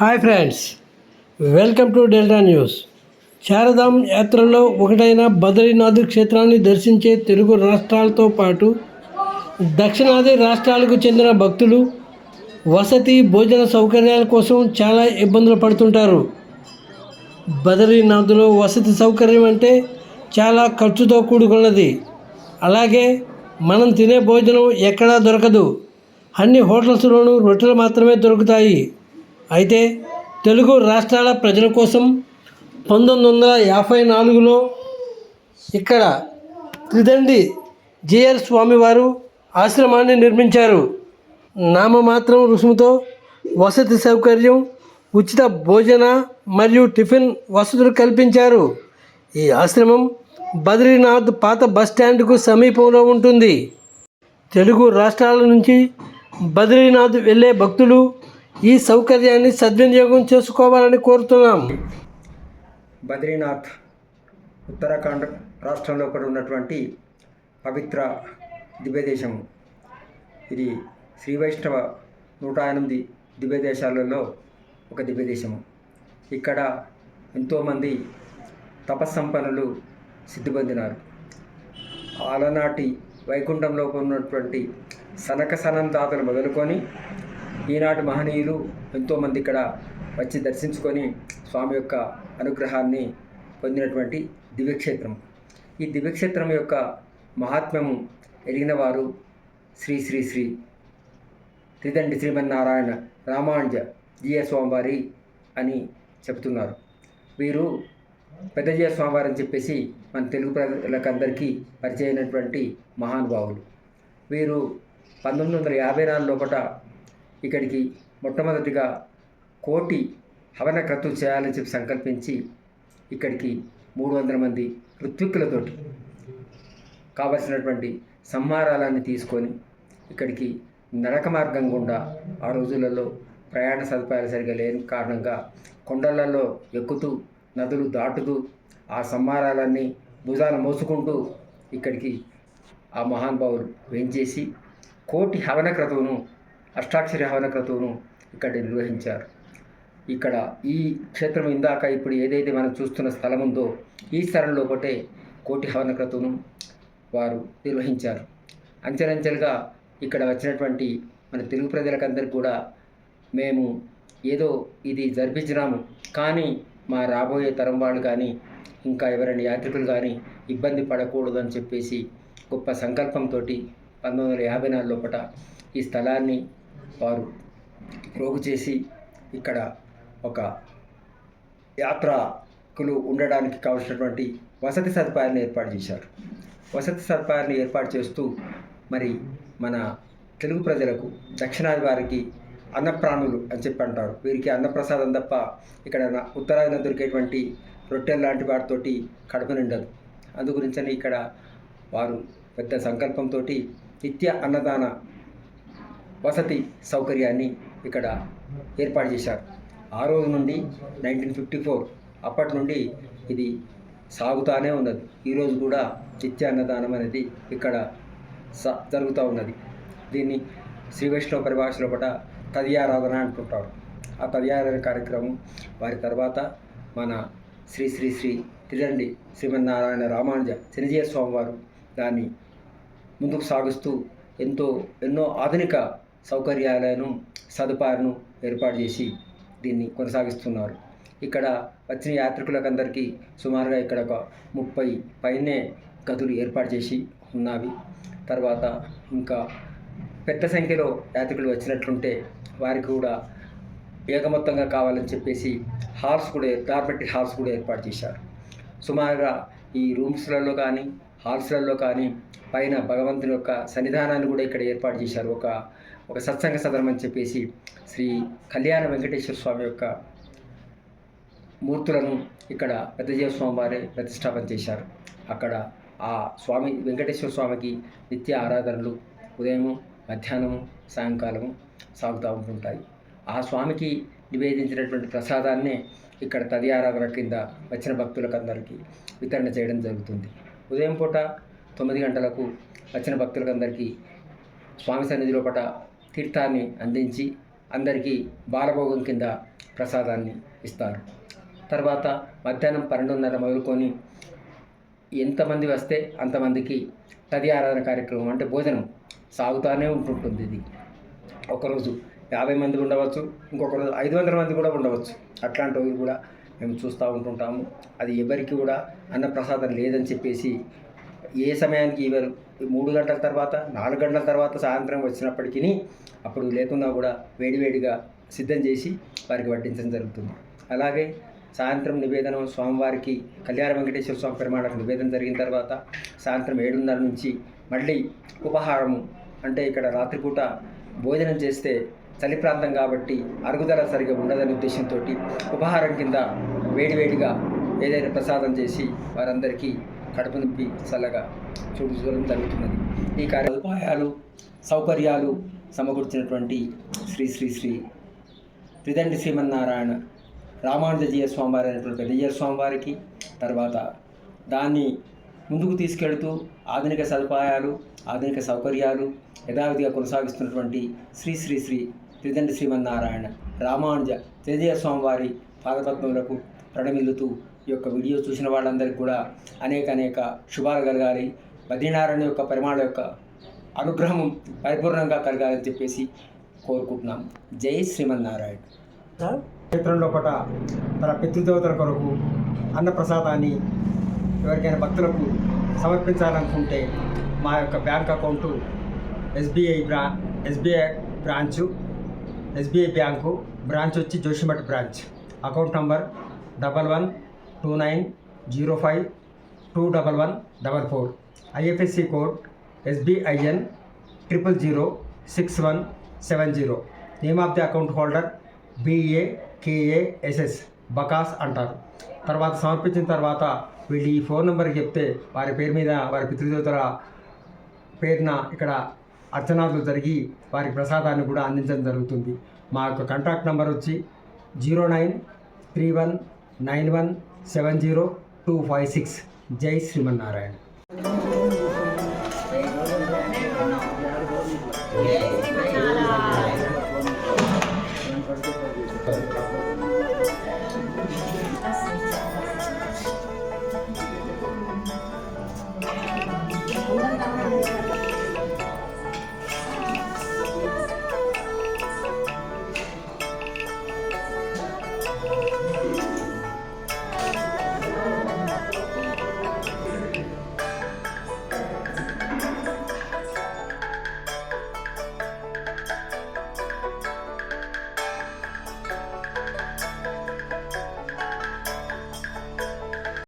Hi friends welcome to Delta news. శారదాం యాత్రలో ఒకటైన బద్రీనాథ్ క్షేత్రాన్ని దర్శించే తెలుగు రాష్ట్రాలతో పాటు దక్షిణాది రాష్ట్రాలకు చెందిన భక్తులు వసతి భోజన సౌకర్యాల కోసం చాలా ఇబ్బందులు పడుతుంటారు. బద్రీనాథ్లో వసతి సౌకర్యం అంటే చాలా ఖర్చుతో కూడుకున్నది. అలాగే మనం తినే భోజనం ఎక్కడా దొరకదు. అన్ని హోటల్స్లోనూ రొట్టెలు మాత్రమే దొరుకుతాయి. అయితే తెలుగు రాష్ట్రాల ప్రజల కోసం పంతొమ్మిది వందల యాభై నాలుగులో ఇక్కడ త్రిదండి జిఆర్ స్వామివారు ఆశ్రమాన్ని నిర్మించారు. నామమాత్రం రుసుముతో వసతి సౌకర్యం ఉచిత భోజన మరియు టిఫిన్ వసతులు కల్పించారు. ఈ ఆశ్రమం బద్రీనాథ్ పాత బస్ స్టాండ్కు సమీపంలో ఉంటుంది. తెలుగు రాష్ట్రాల నుంచి బద్రీనాథ్ వెళ్ళే భక్తులు ఈ సౌకర్యాన్ని సద్వినియోగం చేసుకోవాలని కోరుతున్నాం. బద్రీనాథ్ ఉత్తరాఖండ్ రాష్ట్రంలో కూడా ఉన్నటువంటి పవిత్ర దివ్యదేశం. ఇది శ్రీ వైష్ణవ నూట ఎనిమిది దివ్యదేశాలలో ఒక దివ్యదేశము ఇక్కడ ఎంతోమంది తపస్సంపన్నులు సిద్ధి పొందినారు ఆలనాటి వైకుంఠంలో ఉన్నటువంటి సనక సనంతాతలు మొదలుకొని ఈనాటి మహనీయులు ఎంతోమంది ఇక్కడ వచ్చి దర్శించుకొని స్వామి యొక్క అనుగ్రహాన్ని పొందినటువంటి దివ్యక్షేత్రం. ఈ దివ్యక్షేత్రం యొక్క మహాత్మ్యము ఎరిగిన వారు శ్రీ శ్రీ శ్రీ త్రిదండి శ్రీమన్నారాయణ రామానుజ జీయ స్వామివారి అని చెప్తున్నారు. వీరు పెద్దజయ స్వామివారు అని చెప్పేసి మన తెలుగు ప్రజలకందరికీ పరిచయం మహానుభావులు. వీరు పంతొమ్మిది వందల యాభై నాలుగు లోపల ఇక్కడికి మొట్టమొదటిగా కోటి హవన క్రతువు చేయాలని చెప్పి సంకల్పించి ఇక్కడికి మూడు వందల మంది ఋత్విక్కులతోటి కావలసినటువంటి సంహారాలన్నీ తీసుకొని ఇక్కడికి నరక మార్గం గుండా ఆ రోజులలో ప్రయాణ సదుపాయాలు సరిగా లేని కారణంగా కొండలలో ఎక్కుతూ నదులు దాటుతూ ఆ సంహారాలన్నీ భుజాన మోసుకుంటూ ఇక్కడికి ఆ మహానుభావులు వేంచేసి కోటి హవన క్రతువును అష్టాక్షరి హవన క్రతువును ఇక్కడ నిర్వహించారు. ఇక్కడ ఈ క్షేత్రం ఇందాక ఇప్పుడు ఏదైతే మనం చూస్తున్న స్థలం ఉందో ఈ స్థలంలో ఒకటే కోటి హవన క్రతువును వారు నిర్వహించారు. అంచెలంచెలుగా ఇక్కడ వచ్చినటువంటి మన తెలుగు ప్రజలకందరికీ కూడా మేము ఏదో ఇది జరిపించినాము. కానీ మా రాబోయే తరం వాళ్ళు కానీ ఇంకా ఎవరైనా యాత్రికులు కానీ ఇబ్బంది పడకూడదని చెప్పేసి గొప్ప సంకల్పంతో పంతొమ్మిది వందల యాభై నాలుగు లోపల ఈ స్థలాన్ని వారు ప్రోగు చేసి ఇక్కడ ఒక యాత్రకులు ఉండడానికి కావలసినటువంటి వసతి సదుపాయాలను ఏర్పాటు చేశారు. వసతి సదుపాయాన్ని ఏర్పాటు చేస్తూ మరి మన తెలుగు ప్రజలకు దక్షిణాది వారికి అన్నప్రాణులు అని చెప్పి అంటారు. వీరికి అన్నప్రసాదం తప్ప ఇక్కడ ఉత్తరాదిన దొరికేటువంటి రొట్టెలు లాంటి వాటితోటి కడుపు నిండదు. అందు గురించని ఇక్కడ వారు పెద్ద సంకల్పంతో నిత్య అన్నదాన వసతి సౌకర్యాన్ని ఇక్కడ ఏర్పాటు చేశారు. ఆ రోజు నుండి నైన్టీన్ ఫిఫ్టీ ఫోర్ అప్పటి నుండి ఇది సాగుతానే ఉన్నది. ఈరోజు కూడా నిత్య అన్నదానం అనేది ఇక్కడ స జరుగుతూ ఉన్నది. దీన్ని శ్రీ వైష్ణవ పరిభాషలో లోపల తదియారాధన అంటుంటారు. ఆ తదియారాధన కార్యక్రమం వారి తర్వాత మన శ్రీ శ్రీ శ్రీ తిరండి శ్రీమన్నారాయణ రామానుజ శనిజయ స్వామివారు దాన్ని ముందుకు సాగిస్తూ ఎంతో ఎన్నో ఆధునిక సౌకర్యాలను సదుపాయాలను ఏర్పాటు చేసి దీన్ని కొనసాగిస్తున్నారు. ఇక్కడ వచ్చిన యాత్రికులకందరికీ సుమారుగా ఇక్కడ ఒక ముప్పై పైనే గదులు ఏర్పాటు చేసి ఉన్నవి. తర్వాత ఇంకా పెద్ద సంఖ్యలో యాత్రికులు వచ్చినట్లుంటే వారికి కూడా ఏకమొత్తంగా కావాలని చెప్పేసి హాల్స్ కూడా కార్పెట్ హాల్స్ కూడా ఏర్పాటు చేశారు. సుమారుగా ఈ రూమ్స్లలో కానీ హాల్స్లలో కానీ పైన భగవంతుని యొక్క సన్నిధానాన్ని కూడా ఇక్కడ ఏర్పాటు చేశారు. ఒక ఒక సత్సంగ సదనం అని చెప్పేసి శ్రీ కళ్యాణ వెంకటేశ్వర స్వామి యొక్క మూర్తులను ఇక్కడ పెద్దజీవ స్వామి వారే ప్రతిష్టాపన చేశారు. అక్కడ ఆ స్వామి వెంకటేశ్వర స్వామికి నిత్య ఆరాధనలు ఉదయము మధ్యాహ్నము సాయంకాలము సాగుతూ ఉంటుంటాయి. ఆ స్వామికి నివేదించినటువంటి ప్రసాదాన్నే ఇక్కడ తది ఆరాధన కింద వచ్చిన భక్తులకు అందరికీ వితరణ చేయడం జరుగుతుంది. ఉదయం పూట తొమ్మిది గంటలకు వచ్చిన భక్తులకందరికీ స్వామి సన్నిధిలో పట తీర్థాన్ని అందించి అందరికీ బాలభోగం కింద ప్రసాదాన్ని ఇస్తారు. తర్వాత మధ్యాహ్నం పన్నెండున్నర మొదలుకొని ఎంతమంది వస్తే అంతమందికి తది ఆరాధన కార్యక్రమం అంటే భోజనం సాగుతూనే ఉంటుంటుంది ఇది. ఒకరోజు యాభై మంది ఉండవచ్చు ఇంకొక రోజు ఐదు వందల మంది కూడా ఉండవచ్చు. అట్లాంటివి కూడా మేము చూస్తూ ఉంటుంటాము. అది ఎవరికి కూడా అన్నప్రసాదం లేదని చెప్పేసి ఏ సమయానికి ఎవరు మూడు గంటల తర్వాత నాలుగు గంటల తర్వాత సాయంత్రం వచ్చినప్పటికీ అప్పుడు లేకున్నా కూడా వేడివేడిగా సిద్ధం చేసి వారికి వడ్డించడం జరుగుతుంది. అలాగే సాయంత్రం నివేదనం స్వామివారికి కళ్యాణ వెంకటేశ్వర స్వామి పెరుమాళకు నివేదన జరిగిన తర్వాత సాయంత్రం ఏడున్నర నుంచి మళ్ళీ ఉపహారము అంటే ఇక్కడ రాత్రిపూట భోజనం చేస్తే చలి ప్రాంతం కాబట్టి అరుగుదల సరిగా ఉండదనే ఉద్దేశంతో ఉపహారం కింద వేడివేడిగా ఏదైనా ప్రసాదం చేసి వారందరికీ కడుపు నొప్పి చల్లగా చూడు చూడడం జరుగుతున్నది ఈ కార్య సదుపాయాలు సౌకర్యాలు సమకూర్చినటువంటి శ్రీ శ్రీ శ్రీ త్రిదండి శ్రీమన్నారాయణ రామానుజీయ స్వామివారి అయినటువంటి పెద్దయ్య స్వామివారికి తర్వాత దాన్ని ముందుకు తీసుకెళ్తూ ఆధునిక సదుపాయాలు ఆధునిక సౌకర్యాలు యథావిధిగా కొనసాగిస్తున్నటువంటి శ్రీ శ్రీ శ్రీ త్రిదండి శ్రీమన్నారాయణ రామానుజ తేజయ స్వామివారి పాదపద్మములకు ప్రణమిల్లుతూ ఈ యొక్క వీడియో చూసిన వాళ్ళందరికీ కూడా అనేక అనేక శుభాలు కలగాలి బద్రీనారాయణ యొక్క పరిమాణ యొక్క అనుగ్రహం పరిపూర్ణంగా కలగాలని చెప్పేసి కోరుకుంటున్నాం. జై శ్రీమన్నారాయణ. క్షేత్రంలో పట తన పితృదేవతల కొరకు అన్నప్రసాదాన్ని ఎవరికైనా భక్తులకు సమర్పించాలనుకుంటే మా యొక్క బ్యాంక్ అకౌంటు ఎస్బీఐ బ్రా SBI branch SBI bank branch వచ్చి Joshimath branch. Account number double one two nine zero five two double one double four IFSC code SBIN triple zero six one seven zero name of the account holder B A K A S S బకాస్ అంటారు. తర్వాత సమర్పించిన తర్వాత వీళ్ళు ఈ phone నెంబర్కి చెప్తే వారి పేరు మీద వారి పితృదేవతల పేరున ఇక్కడ అర్చనాలు జరిగి వారి ప్రసాదాన్ని కూడా అందించడం జరుగుతుంది. మా యొక్క కాంటాక్ట్ నెంబర్ వచ్చి zero nine three one nine one seven zero two five six జై శ్రీమన్నారాయణ.